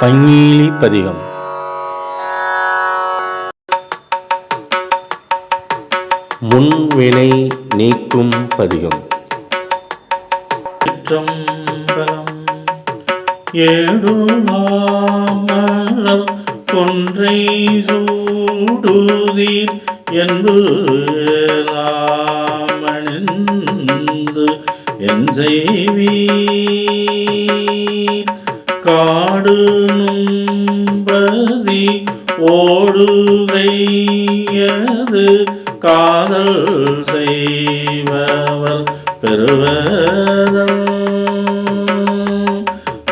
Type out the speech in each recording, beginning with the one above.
பங்கீலி பதிகம் முன்வினை நீக்கும் பதிகம். சிற்றம்பலம் கொன்றை சூடுதீர் என்று ராமணிந்து என் செய்வீர் காடு நும்பதி ஓடுவையது காதல் செய்பவர் பெறுவதல்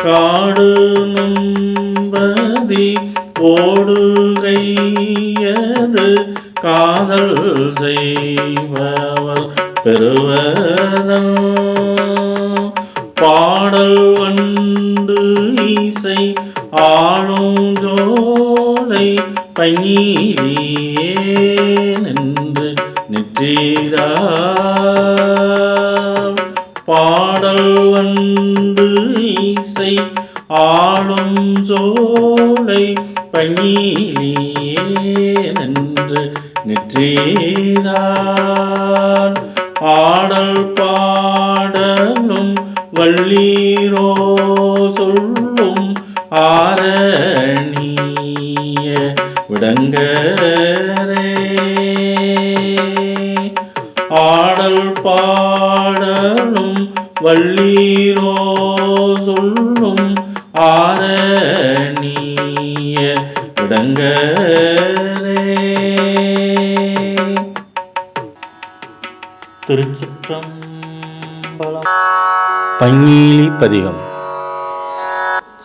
காடு நும்பதி ஓடுகையது காதல் செய்பவர் பெறுவதல் ஆளும் பயிலே நின்று நிற்றீரா? பாடல் வந்து இசை ஆளும் சோலை பயிலே நின்று நிற்றீரான். பாடல் பாடலும் வள்ளீரோ சொல் ஆரணிய விடங்கரே. ஆடல் பாடலும் வள்ளீரோ சொல்லும் ஆரணிய விடங்கரே. திருச்சிற்றம்பலம். பங்கீலி பதிகம்.